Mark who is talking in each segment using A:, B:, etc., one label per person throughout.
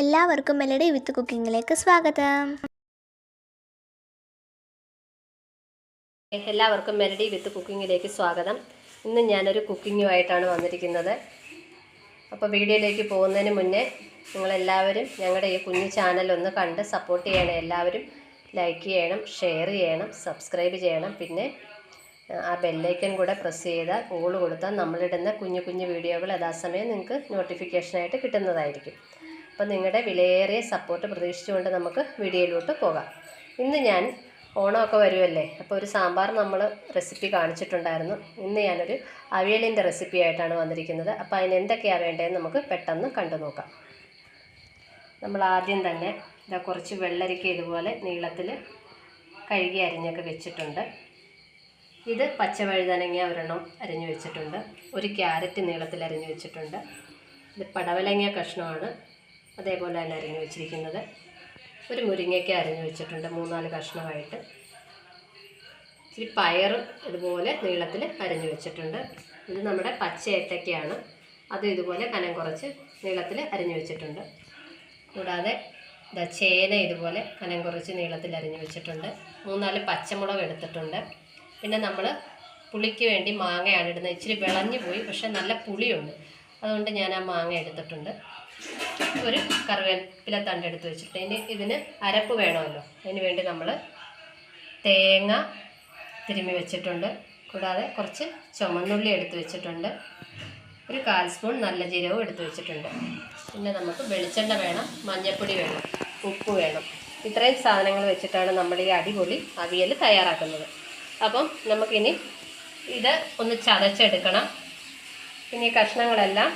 A: എല്ലാവർക്കും മെലഡി വിത്ത് കുക്കിങ്ങിലേക്ക് സ്വാഗതം.
B: എല്ലാവർക്കും മെലഡി വിത്ത് കുക്കിങ്ങിലേക്ക് സ്വാഗതം. ഇന്ന് ഞാനൊരു കുക്കിങ്ങുമായിട്ടാണ് വന്നിരിക്കുന്നത്. അപ്പോൾ വീഡിയോയിലേക്ക് പോകുന്നതിന് മുന്നേ നിങ്ങളെല്ലാവരും ഞങ്ങളുടെ ഈ കുഞ്ഞു ചാനൽ ഒന്ന് കണ്ട് സപ്പോർട്ട് ചെയ്യണം. എല്ലാവരും ലൈക്ക് ചെയ്യണം ഷെയർ ചെയ്യണം സബ്സ്ക്രൈബ് ചെയ്യണം. പിന്നെ ആ ബെല്ലൈക്കൻ കൂടെ പ്രസ് ചെയ്താൽ ഓൾ കൊടുത്താൽ നമ്മളിടുന്ന കുഞ്ഞു കുഞ്ഞു വീഡിയോകൾ യഥാസമയം നിങ്ങൾക്ക് നോട്ടിഫിക്കേഷനായിട്ട് കിട്ടുന്നതായിരിക്കും. അപ്പോൾ നിങ്ങളുടെ വിലയേറിയ സപ്പോർട്ട് പ്രതീക്ഷിച്ചുകൊണ്ട് നമുക്ക് വീഡിയോയിലോട്ട് പോകാം. ഇന്ന് ഞാൻ ഓണമൊക്കെ വരുമല്ലേ അപ്പോൾ ഒരു സാമ്പാർ നമ്മൾ റെസിപ്പി കാണിച്ചിട്ടുണ്ടായിരുന്നു. ഇന്ന് ഞാനൊരു അവിയലിന്റെ റെസിപ്പി ആയിട്ടാണ് വന്നിരിക്കുന്നത്. അപ്പോൾ അതിന് എന്തൊക്കെയാണ് വേണ്ടതെന്ന് നമുക്ക് പെട്ടെന്ന് കണ്ടു നോക്കാം. നമ്മൾ ആദ്യം തന്നെ ഇതാ കുറച്ച് വെള്ളരിക്ക ഇതുപോലെ നീളത്തിൽ കഴുകി അരിഞ്ഞൊക്കെ വെച്ചിട്ടുണ്ട്. ഇത് പച്ചവഴുതനങ്ങ ഒരെണ്ണം അരിഞ്ഞു വെച്ചിട്ടുണ്ട്. ഒരു ക്യാരറ്റ് നീളത്തിൽ അരിഞ്ഞു വെച്ചിട്ടുണ്ട്. ഇത് പടവലങ്ങ കഷ്ണമാണ്. അതേപോലെ തന്നെ അരിഞ്ഞു വെച്ചിരിക്കുന്നത്. ഒരു മുരിങ്ങയ്ക്ക അരിഞ്ഞു വെച്ചിട്ടുണ്ട് മൂന്നാൽ കഷ്ണമായിട്ട്. ഇച്ചിരി പയർ ഇതുപോലെ നീളത്തിൽ അരിഞ്ഞു വെച്ചിട്ടുണ്ട്. ഇത് നമ്മുടെ പച്ച ഏത്തക്കയാണ് അത് ഇതുപോലെ കനം കുറച്ച് നീളത്തിൽ അരിഞ്ഞു വെച്ചിട്ടുണ്ട്. കൂടാതെ ഇതാ ചേന ഇതുപോലെ കനം കുറച്ച് നീളത്തിൽ അരിഞ്ഞു വെച്ചിട്ടുണ്ട്. മൂന്നാൽ പച്ചമുളക് എടുത്തിട്ടുണ്ട്. പിന്നെ നമ്മൾ പുളിക്ക് വേണ്ടി മാങ്ങയാണ് ഇടുന്നത്. ഇച്ചിരി വിളഞ്ഞു പോയി പക്ഷെ നല്ല പുളിയുണ്ട്. അതുകൊണ്ട് ഞാൻ ആ മാങ്ങ എടുത്തിട്ടുണ്ട്. ഒരു കറിവേപ്പില തണ്ട് എടുത്ത് വെച്ചിട്ട് ഇനി ഇതിന് അരപ്പ് വേണമല്ലോ. അതിന് വേണ്ടി നമ്മൾ തേങ്ങ തിരുമ്മി വെച്ചിട്ടുണ്ട്. കൂടാതെ കുറച്ച് ചുമന്നുള്ളി എടുത്ത് വെച്ചിട്ടുണ്ട്. ഒരു കാൽ സ്പൂൺ നല്ല ജീരകവും എടുത്ത് വെച്ചിട്ടുണ്ട്. പിന്നെ നമുക്ക് വെളിച്ചെണ്ണ വേണം മഞ്ഞൾപ്പൊടി വേണം ഉപ്പ് വേണം. ഇത്രയും സാധനങ്ങൾ വെച്ചിട്ടാണ് നമ്മൾ ഈ അടിപൊളി അവിയൽ തയ്യാറാക്കുന്നത്. അപ്പം നമുക്കിനി ഇത് ഒന്ന് ചതച്ചെടുക്കണം. പിന്നെ ഈ കഷ്ണങ്ങളെല്ലാം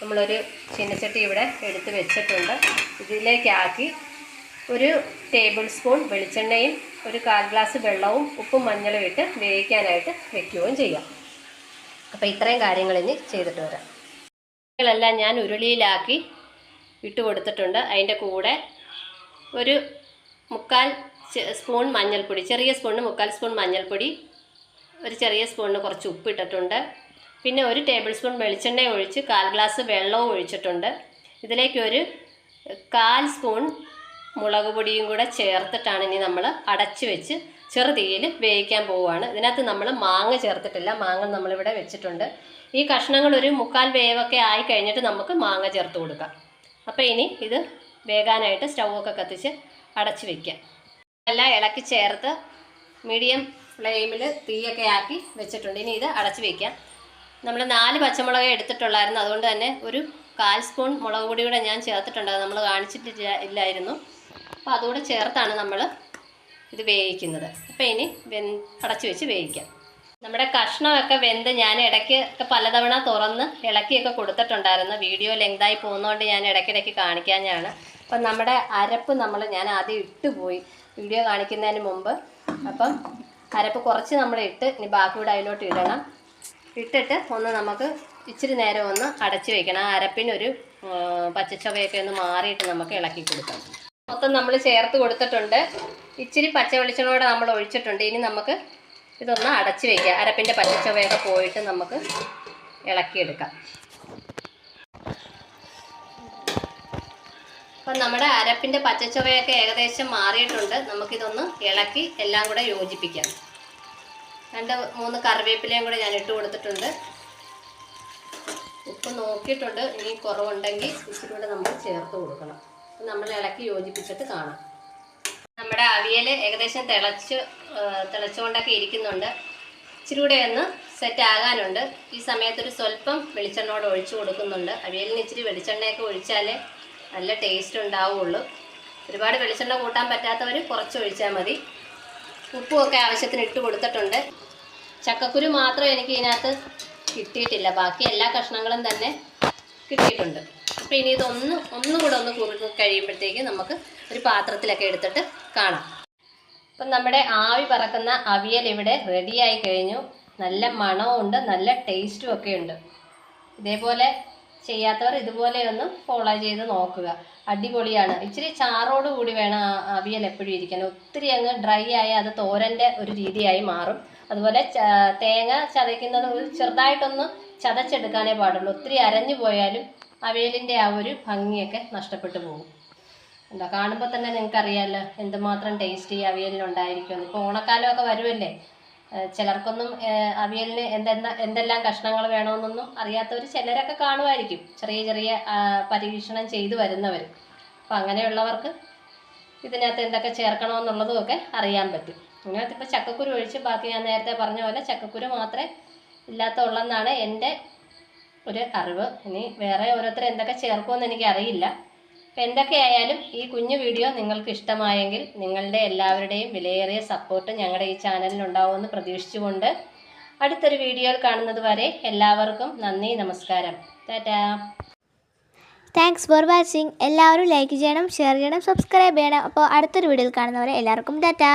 B: നമ്മളൊരു ചീനച്ചട്ടി ഇവിടെ എടുത്ത് വെച്ചിട്ടുണ്ട്. ഇതിലേക്കാക്കി ഒരു ടേബിൾ സ്പൂൺ വെളിച്ചെണ്ണയും ഒരു കാൽ ഗ്ലാസ് വെള്ളവും ഉപ്പും മഞ്ഞളും ഇട്ട് വേവിക്കാനായിട്ട് വെക്കുകയും ചെയ്യാം. അപ്പോൾ ഇത്രയും കാര്യങ്ങൾ ഇനി ചെയ്തിട്ട് വരാം. ഇതെല്ലാം ഞാൻ ഉരുളിയിലാക്കി ഇട്ട് കൊടുത്തിട്ടുണ്ട്. അതിന്റെ കൂടെ ഒരു മുക്കാൽ സ്പൂൺ മഞ്ഞൾപ്പൊടി ചെറിയ സ്പൂണിന് മുക്കാൽ സ്പൂൺ മഞ്ഞൾപ്പൊടി ഒരു ചെറിയ സ്പൂണിന് കുറച്ച് ഉപ്പ് ഇട്ടിട്ടുണ്ട് പിന്നെ ഒരു ടേബിൾ സ്പൂൺ വെളിച്ചെണ്ണ ഒഴിച്ച് കാൽ ഗ്ലാസ് വെള്ളവും ഒഴിച്ചിട്ടുണ്ട്. ഇതിലേക്ക് ഒരു കാൽ സ്പൂൺ മുളക് പൊടിയും കൂടെ ചേർത്തിട്ടാണ് ഇനി നമ്മൾ അടച്ച് വെച്ച് ചെറുതീയിൽ വേവിക്കാൻ പോവുകയാണ്. ഇതിനകത്ത് നമ്മൾ മാങ്ങ ചേർത്തിട്ടില്ല. മാങ്ങ നമ്മളിവിടെ വെച്ചിട്ടുണ്ട്. ഈ കഷ്ണങ്ങൾ ഒരു മുക്കാൽ വേവൊക്കെ ആയി കഴിഞ്ഞിട്ട് നമുക്ക് മാങ്ങ ചേർത്ത് കൊടുക്കാം. അപ്പോൾ ഇനി ഇത് വേകാനായിട്ട് സ്റ്റൗവൊക്കെ കത്തിച്ച് അടച്ച് വെക്കാം. എല്ലാം ഇളക്കി ചേർത്ത് മീഡിയം ഫ്ലെയിമിൽ തീയൊക്കെ ആക്കി വെച്ചിട്ടുണ്ട്. ഇനി ഇത് അടച്ച് വെക്കാം. നമ്മൾ നാല് പച്ചമുളക് എടുത്തിട്ടുള്ളായിരുന്നു. അതുകൊണ്ട് തന്നെ ഒരു കാൽ സ്പൂൺ മുളക് പൊടി കൂടെ ഞാൻ ചേർത്തിട്ടുണ്ട്. നമ്മൾ കാണിച്ചിട്ടില്ല ഇല്ലായിരുന്നു. അപ്പോൾ അതുകൂടെ ചേർത്താണ് നമ്മൾ ഇത് വേവിക്കുന്നത്. അപ്പോൾ ഇനി വെ അടച്ചു വെച്ച് വേവിക്കാം. നമ്മുടെ കഷ്ണമൊക്കെ വെന്ത് ഞാൻ ഇടയ്ക്ക് ഒക്കെ പലതവണ തുറന്ന് ഇളക്കിയൊക്കെ കൊടുത്തിട്ടുണ്ടായിരുന്നു. വീഡിയോ ലെങ്തായി പോകുന്നതുകൊണ്ട് ഞാൻ ഇടയ്ക്കിടയ്ക്ക് കാണിക്കാനാണ് അപ്പം നമ്മുടെ അരപ്പ് നമ്മൾ ഞാൻ ആദ്യം ഇട്ടുപോയി വീഡിയോ കാണിക്കുന്നതിന് മുമ്പ്. അപ്പം അരപ്പ് കുറച്ച് നമ്മൾ ഇട്ട് ഇനി ബാക്കി കൂടെ അതിലോട്ട് ഇടണം. ഇട്ടിട്ട് ഒന്ന് നമുക്ക് ഇച്ചിരി നേരം ഒന്ന് അടച്ച് വെക്കണം. ആ അരപ്പിനൊരു പച്ചച്ചവയൊക്കെ ഒന്ന് മാറിയിട്ട് നമുക്ക് ഇളക്കി കൊടുക്കാം. മൊത്തം നമ്മൾ ചേർത്ത് കൊടുത്തിട്ടുണ്ട്. ഇച്ചിരി പച്ച വെളിച്ചെണ്ണയോടെ നമ്മൾ ഒഴിച്ചിട്ടുണ്ട്. ഇനി നമുക്ക് ഇതൊന്ന് അടച്ച് വയ്ക്കാം അരപ്പിന്റെ പച്ചച്ചവയൊക്കെ പോയിട്ട് നമുക്ക് ഇളക്കിയെടുക്കാം. അപ്പം നമ്മുടെ അരപ്പിന്റെ പച്ചച്ചവയൊക്കെ ഏകദേശം മാറിയിട്ടുണ്ട്. നമുക്കിതൊന്ന് ഇളക്കി എല്ലാം കൂടെ യോജിപ്പിക്കാം. രണ്ട് മൂന്ന് കറിവേപ്പിലയും കൂടെ ഞാൻ ഇട്ട് കൊടുത്തിട്ടുണ്ട്. ഉപ്പ് നോക്കിയിട്ടുണ്ട്. ഇനി കുറവുണ്ടെങ്കിൽ ഇച്ചിരി കൂടെ നമ്മൾ ചേർത്ത് കൊടുക്കണം. നമ്മൾ ഇളക്കി യോജിപ്പിച്ചിട്ട് കാണാം. നമ്മുടെ അവിയൽ ഏകദേശം തിളച്ച് തിളച്ചുകൊണ്ടൊക്കെ ഇരിക്കുന്നുണ്ട്. ഇച്ചിരി കൂടെ ഒന്ന് സെറ്റ് ആകാനുണ്ട്. ഈ സമയത്തൊരു സ്വല്പം വെളിച്ചെണ്ണയോട് ഒഴിച്ചു കൊടുക്കുന്നുണ്ട്. അവിയലിന് ഇച്ചിരി വെളിച്ചെണ്ണയൊക്കെ ഒഴിച്ചാലേ നല്ല ടേസ്റ്റ് ഉണ്ടാവുള്ളൂ. ഒരുപാട് വെളിച്ചെണ്ണ കൂട്ടാൻ പറ്റാത്തവർ കുറച്ച് ഒഴിച്ചാൽ മതി. ഉപ്പുമൊക്കെ ആവശ്യത്തിന് ഇട്ട് കൊടുത്തിട്ടുണ്ട്. ചക്കക്കുരു മാത്രം എനിക്ക് ഇതിനകത്ത് കിട്ടിയിട്ടില്ല. ബാക്കി എല്ലാ കഷ്ണങ്ങളും തന്നെ കിട്ടിയിട്ടുണ്ട്. അപ്പോൾ ഇനി ഇതൊന്ന് ഒന്നും കൂടെ ഒന്ന് കുറുകി കഴിയുമ്പോഴത്തേക്ക് നമുക്ക് ഒരു പാത്രത്തിലൊക്കെ എടുത്തിട്ട് കാണാം. അപ്പം നമ്മുടെ ആവി പറക്കുന്ന അവിയൽ ഇവിടെ റെഡിയായി കഴിഞ്ഞു. നല്ല മണവും ഉണ്ട് നല്ല ടേസ്റ്റും ഒക്കെ ഉണ്ട്. ഇതേപോലെ ചെയ്യാത്തവർ ഇതുപോലെ ഒന്ന് ഫോളോ ചെയ്ത് നോക്കുക. അടിപൊളിയാണ്. ഇച്ചിരി ചാറോട് കൂടി വേണം അവിയൽ എപ്പോഴും ഇരിക്കാൻ. ഒത്തിരി അങ്ങ് ഡ്രൈ ആയി അത് തോരന്റെ ഒരു രീതിയായി മാറും. അതുപോലെ തേങ്ങ ചതയ്ക്കുന്നത് ചെറുതായിട്ടൊന്ന് ചതച്ചെടുക്കാനേ പാടുള്ളൂ. ഒത്തിരി അരഞ്ഞു പോയാലും അവിയലിന്റെ ആ ഒരു ഭംഗിയൊക്കെ നഷ്ടപ്പെട്ടു പോകും. എന്താ കാണുമ്പോൾ തന്നെ നിങ്ങൾക്കറിയാമല്ലോ എന്തുമാത്രം ടേസ്റ്റ് അവിയലിനുണ്ടായിരിക്കുമെന്ന് ഇപ്പോൾ ഓണക്കാലമൊക്കെ വരുമല്ലേ ചിലർക്കൊന്നും അവിയലിന് എന്തെന്ന എന്തെല്ലാം കഷ്ണങ്ങൾ വേണമെന്നൊന്നും അറിയാത്തവർ ചിലരൊക്കെ കാണുമായിരിക്കും. ചെറിയ ചെറിയ പരീക്ഷണം ചെയ്തു വരുന്നവർ അപ്പോൾ അങ്ങനെയുള്ളവർക്ക് ഇതിനകത്ത് എന്തൊക്കെ ചേർക്കണമെന്നുള്ളതും ഒക്കെ അറിയാൻ പറ്റും. ഇതിനകത്ത് ഇപ്പോൾ ചക്കക്കുരു ഒഴിച്ച് ബാക്കി ഞാൻ നേരത്തെ പറഞ്ഞ പോലെ ചക്കക്കുരു മാത്രമേ ഇല്ലാത്തുള്ളെന്നാണ് എന്റെ ഒരു അറിവ്. ഇനി വേറെ ഓരോരുത്തർ എന്തൊക്കെ ചേർക്കുമെന്ന് എനിക്ക് അറിയില്ല അപ്പം എന്തൊക്കെയായാലും ഈ കുഞ്ഞു വീഡിയോ നിങ്ങൾക്ക് ഇഷ്ടമായെങ്കിൽ നിങ്ങളുടെ എല്ലാവരുടെയും വിലയേറിയ സപ്പോർട്ട് ഞങ്ങളുടെ ഈ ചാനലിനുണ്ടാവുമെന്ന് പ്രതീക്ഷിച്ചുകൊണ്ട് അടുത്തൊരു വീഡിയോയിൽ കാണുന്നത് വരെ എല്ലാവർക്കും നന്ദി നമസ്കാരം. Ta ta.
A: Thanks for watching എല്ലാവരും ലൈക്ക് ചെയ്യണം ഷെയർ ചെയ്യണം സബ്സ്ക്രൈബ് ചെയ്യണം. അപ്പോൾ അടുത്തൊരു വീഡിയോയിൽ കാണുന്നവരെ എല്ലാവർക്കും ടാറ്റാ.